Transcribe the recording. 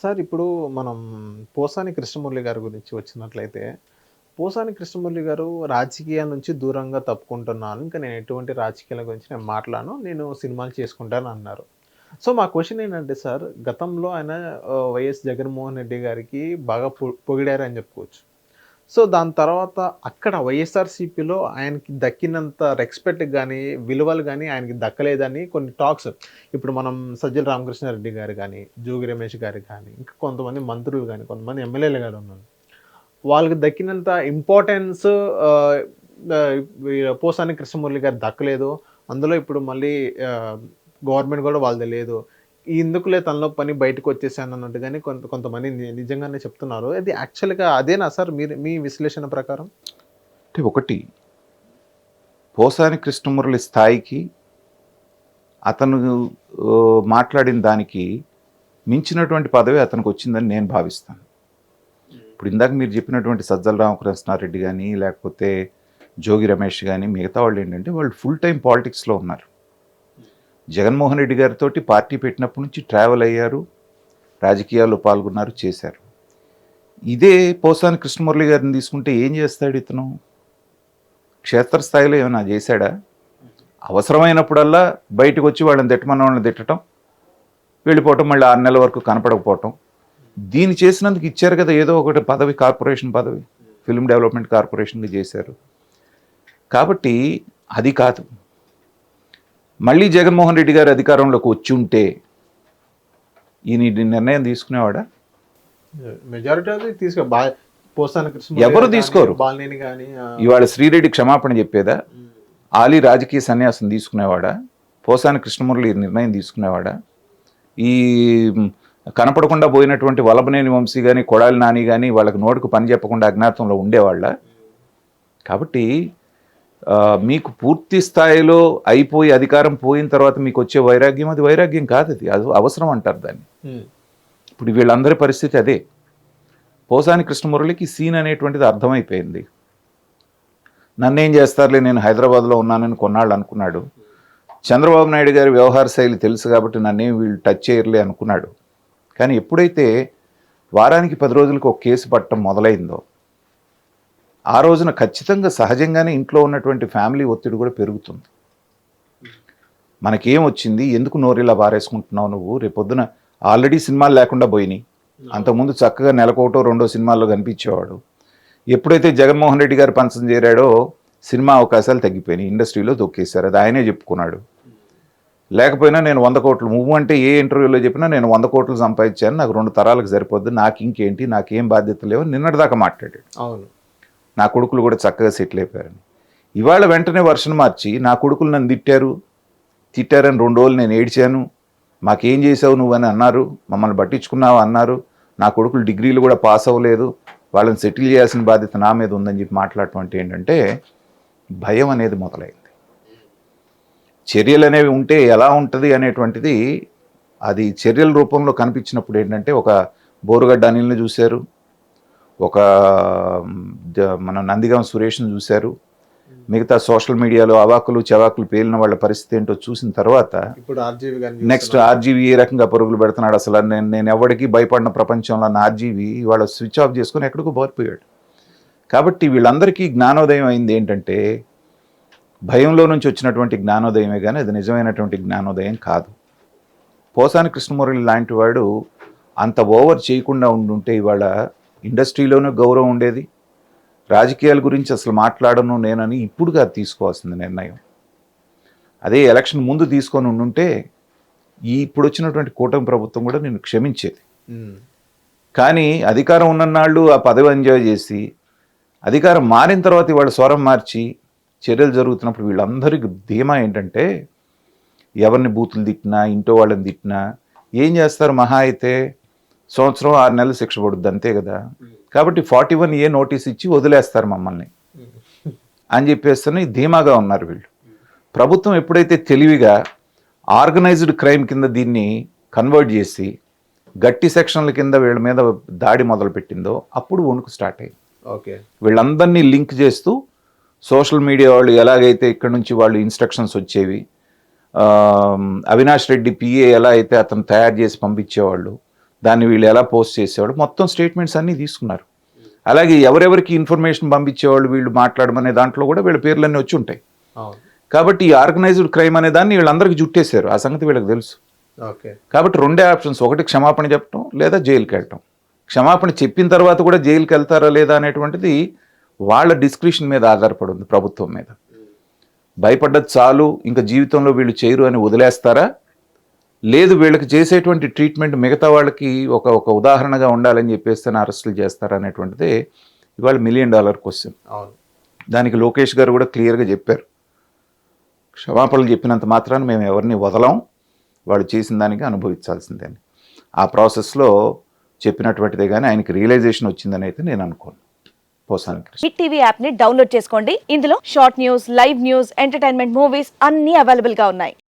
Sir ఇప్పుడు మనం పోసాని కృష్ణమురళి గారి గురించి వచ్చినట్లయితే పోసాని కృష్ణమురళి గారు రాజకీయాల నుంచి దూరంగా తప్పుకుంటున్నాను ఇంకా నేను ఎటువంటి రాజకీయాల గురించి నేను మాట్లాడను నేను సినిమాలు చేసుకుంటాను అన్నారు. సో మా క్వశ్చన్ ఏంటంటే సార్ గతంలో ఆయన వైఎస్ జగన్మోహన్ రెడ్డి గారికి బాగా పొగిడారని చెప్పుకోవచ్చు. సో దాని తర్వాత అక్కడ వైఎస్ఆర్సీపీలో ఆయనకి దక్కినంత రెస్పెక్ట్ కానీ విలువలు కానీ ఆయనకి దక్కలేదని కొన్ని టాక్స్ ఇప్పుడు మనం సజ్జల రామకృష్ణారెడ్డి గారు కానీ జోగి రమేష్ గారు కానీ ఇంకా కొంతమంది మంత్రులు కానీ కొంతమంది ఎమ్మెల్యేలు గారు ఉన్నారు. వాళ్ళకి దక్కినంత ఇంపార్టెన్స్ పోసాని కృష్ణమురళి గారు దక్కలేదు. అందులో ఇప్పుడు మళ్ళీ గవర్నమెంట్ కూడా వాళ్ళది లేదు. ఈ ఎందుకులే తనలో పని బయటకు వచ్చేసాను అన్నట్టుగానే కొంత కొంతమంది ని- నిజంగానే చెప్తున్నారు. అది యాక్చువల్గా అదేనా సార్ మీరు మీ విశ్లేషణ ప్రకారం? అంటే ఒకటి పోసాని కృష్ణమురళి స్థాయికి అతను మాట్లాడిన దానికి మించినటువంటి పదవి అతనికి వచ్చిందని నేను భావిస్తాను. ఇప్పుడు ఇందాక మీరు చెప్పినటువంటి సజ్జల రామకృష్ణారెడ్డి కానీ లేకపోతే జోగి రమేష్ కానీ మిగతా వాళ్ళు ఏంటంటే వాళ్ళు ఫుల్ టైం పాలిటిక్స్లో ఉన్నారు. జగన్మోహన్ రెడ్డి గారితో పార్టీ పెట్టినప్పటి నుంచి ట్రావెల్ అయ్యారు రాజకీయాల్లో పాల్గొన్నారు చేశారు. ఇదే పోసాని కృష్ణమురళి గారిని తీసుకుంటే ఏం చేస్తాడు ఇతను? క్షేత్రస్థాయిలో ఏమైనా చేశాడా? అవసరమైనప్పుడల్లా బయటకు వచ్చి వాళ్ళని తిట్టమన్న వాళ్ళని తిట్టడం వెళ్ళిపోవటం మళ్ళీ ఆరు నెలల వరకు కనపడకపోవటం. దీన్ని చేసినందుకు ఇచ్చారు కదా ఏదో ఒకటి పదవి కార్పొరేషన్ పదవి ఫిల్మ్ డెవలప్మెంట్ కార్పొరేషన్కి చేశారు. కాబట్టి అది కాదు. మళ్ళీ జగన్మోహన్ రెడ్డి గారు అధికారంలోకి వచ్చి ఉంటే ఈయన ఈ నిర్ణయం తీసుకునేవాడా? మెజారిటీ అది తీసుకో ఎవరు తీసుకోరు. ఇవాళ శ్రీరెడ్డి క్షమాపణ చెప్పేదా? ఆలీ రాజకీయ సన్యాసం తీసుకునేవాడా? పోసాని కృష్ణమురళి ఈ నిర్ణయం తీసుకునేవాడా? ఈ కనపడకుండా పోయినటువంటి వలభనేని వంశీ కానీ కొడాలి నాని కానీ వాళ్ళకి నోటుకు పని చెప్పకుండా అజ్ఞాతంలో ఉండేవాళ్ళ? కాబట్టి మీకు పూర్తి స్థాయిలో అయిపోయి అధికారం పోయిన తర్వాత మీకు వచ్చే వైరాగ్యం అది వైరాగ్యం కాదు అది. అది అవసరం అంటారు దాన్ని. ఇప్పుడు వీళ్ళందరి పరిస్థితి అదే. పోసాని కృష్ణమురళికి సీన్ అనేటువంటిది అర్థమైపోయింది. నన్నేం చేస్తారులే నేను హైదరాబాద్లో ఉన్నానని కొన్నాళ్ళు అనుకున్నాడు. చంద్రబాబు నాయుడు గారి వ్యవహార శైలి తెలుసు కాబట్టి నన్నేం వీళ్ళు టచ్ చేయరులే అనుకున్నాడు. కానీ ఎప్పుడైతే వారానికి పది రోజులకు ఒక కేసు పట్టడం మొదలైందో ఆ రోజున ఖచ్చితంగా సహజంగానే ఇంట్లో ఉన్నటువంటి ఫ్యామిలీ ఒత్తిడి కూడా పెరుగుతుంది. మనకేం వచ్చింది? ఎందుకు నోరిలా బారేసుకుంటున్నావు నువ్వు? రేపొద్దున ఆల్రెడీ సినిమాలు లేకుండా పోయినాయి. అంతకుముందు చక్కగా నెలకోటో రెండో సినిమాల్లో కనిపించేవాడు. ఎప్పుడైతే జగన్మోహన్ రెడ్డి గారు పంచం చేరాడో సినిమా అవకాశాలు తగ్గిపోయినాయి. ఇండస్ట్రీలో తొక్కేశారు. అది ఆయనే చెప్పుకున్నాడు. లేకపోయినా నేను వంద కోట్లు మూవ్ అంటే ఏ ఇంటర్వ్యూలో చెప్పినా నేను వంద కోట్లు సంపాదించాను. నాకు రెండు తరాలకు సరిపోద్ది. నాకు ఇంకేంటి నాకేం బాధ్యత లేవు నిన్నటిదాకా మాట్లాడాడు. అవును. నా కొడుకులు కూడా చక్కగా సెటిల్ అయిపోయారని ఇవాళ వెంటనే వర్షం మార్చి నా కొడుకులు నన్ను తిట్టారు. తిట్టారని రెండు రోజులు నేను ఏడ్చాను. మాకేం చేసావు నువ్వు అని అన్నారు. మమ్మల్ని పట్టించుకున్నావు అన్నారు. నా కొడుకులు డిగ్రీలు కూడా పాస్ అవ్వలేదు. వాళ్ళని సెటిల్ చేయాల్సిన బాధ్యత నా మీద ఉందని చెప్పి మాట్లాడటం అంటే ఏంటంటే భయం అనేది మొదలైంది. చర్యలు అనేవి ఉంటే ఎలా ఉంటుంది అనేటువంటిది అది చర్యల రూపంలో కనిపించినప్పుడు ఏంటంటే ఒక బోరుగడ్డ అనిల్ని చూశారు. ఒక మన నందిగాం సురేష్ని చూశారు. మిగతా సోషల్ మీడియాలో అవాకులు చవాకులు పేలిన వాళ్ళ పరిస్థితి ఏంటో చూసిన తర్వాత ఇప్పుడు ఆర్జీవి గారిని నెక్స్ట్ ఆర్జీవి ఏ రకంగా పరుగులు పెడుతున్నాడు అసలు? నేను నేను ఎవరికి భయపడిన ప్రపంచంలో నా ఆర్జీవి ఇవాళ స్విచ్ ఆఫ్ చేసుకొని ఎక్కడికో పారిపోయాడు కాబట్టి వీళ్ళందరికీ జ్ఞానోదయం అయింది ఏంటంటే భయంలో నుంచి వచ్చినటువంటి జ్ఞానోదయమే కానీ అది నిజమైనటువంటి జ్ఞానోదయం కాదు. పోసాని కృష్ణమురళి లాంటి వాడు అంత ఓవర్ చేయకుండా ఉండుంటే ఇవాళ ఇండస్ట్రీలోనూ గౌరవం ఉండేది. రాజకీయాల గురించి అసలు మాట్లాడను నేనని ఇప్పుడు కాదు తీసుకోవాల్సింది నిర్ణయం. అదే ఎలక్షన్ ముందు తీసుకొని ఉండుంటే ఈ ఇప్పుడు వచ్చినటువంటి కూటమి ప్రభుత్వం కూడా నేను క్షమించేది. కానీ అధికారం ఉన్ననాళ్ళు ఆ పదవి ఎంజాయ్ చేసి అధికారం మారిన తర్వాత ఇవాళ స్వరం మార్చి చర్యలు జరుగుతున్నప్పుడు వీళ్ళందరికీ ధీమా ఏంటంటే ఎవరిని బూతులు తిట్టినా ఇంటో వాళ్ళని తిట్టినా ఏం చేస్తారు మహా అయితే సంవత్సరం ఆరు నెలలు శిక్ష పడుద్ది అంతే కదా? కాబట్టి ఫార్టీ వన్ ఏ నోటీస్ ఇచ్చి వదిలేస్తారు మమ్మల్ని. అని చెప్పేస్తేనే ధీమాగా ఉన్నారు వీళ్ళు. ప్రభుత్వం ఎప్పుడైతే తెలివిగా ఆర్గనైజ్డ్ క్రైమ్ కింద దీన్ని కన్వర్ట్ చేసి గట్టి సెక్షన్ల కింద వీళ్ళ మీద దాడి మొదలుపెట్టిందో అప్పుడు వణుకు స్టార్ట్ అయింది. ఓకే. వీళ్ళందరినీ లింక్ చేస్తూ సోషల్ మీడియా వాళ్ళు ఎలాగైతే ఇక్కడ నుంచి వాళ్ళు ఇన్స్ట్రక్షన్స్ వచ్చేవి అవినాష్ రెడ్డి పిఏ ఎలా అయితే అతను తయారు చేసి పంపించేవాళ్ళు దాన్ని వీళ్ళు ఎలా పోస్ట్ చేసేవాడు. మొత్తం స్టేట్మెంట్స్ అన్నీ తీసుకున్నారు. అలాగే ఎవరెవరికి ఇన్ఫర్మేషన్ పంపించేవాళ్ళు వీళ్ళు మాట్లాడమనే దాంట్లో కూడా వీళ్ళ పేర్లన్నీ వచ్చి ఉంటాయి. కాబట్టి ఈ ఆర్గనైజ్డ్ క్రైమ్ అనే దాన్ని వీళ్ళందరికీ జుట్టేశారు. ఆ సంగతి వీళ్ళకి తెలుసు. కాబట్టి రెండే ఆప్షన్స్. ఒకటి క్షమాపణ చెప్పడం లేదా జైలుకి వెళ్ళటం. క్షమాపణ చెప్పిన తర్వాత కూడా జైలుకి వెళ్తారా లేదా అనేటువంటిది వాళ్ళ డిస్క్రిప్షన్ మీద ఆధారపడి ఉంది ప్రభుత్వం మీద. భయపడ్డది చాలు ఇంకా జీవితంలో వీళ్ళు చేయరు అని వదిలేస్తారా? లేదు వీళ్ళకి చేసేటువంటి ట్రీట్మెంట్ మిగతా వాళ్ళకి ఒక ఒక ఉదాహరణగా ఉండాలని చెప్పేస్తే అరెస్టులు చేస్తారా అనేటువంటిదే ఇవాళ మిలియన్ డాలర్ క్వశ్చన్ అవును. దానికి లోకేష్ గారు కూడా క్లియర్గా చెప్పారు. క్షమాపణలు చెప్పినంత మాత్రాన మేము ఎవరిని వదలం వాళ్ళు చేసిన దానికి అనుభవించాల్సిందే అని ఆ ప్రాసెస్లో చెప్పినటువంటిదే కానీ ఆయనకి రియలైజేషన్ వచ్చిందని అయితే నేను అనుకోను. హిట్ టీవీ యాప్ని డౌన్లోడ్ చేసుకోండి. ఇందులో short news live news entertainment movies అన్ని అవైలబుల్గా ఉన్నాయి.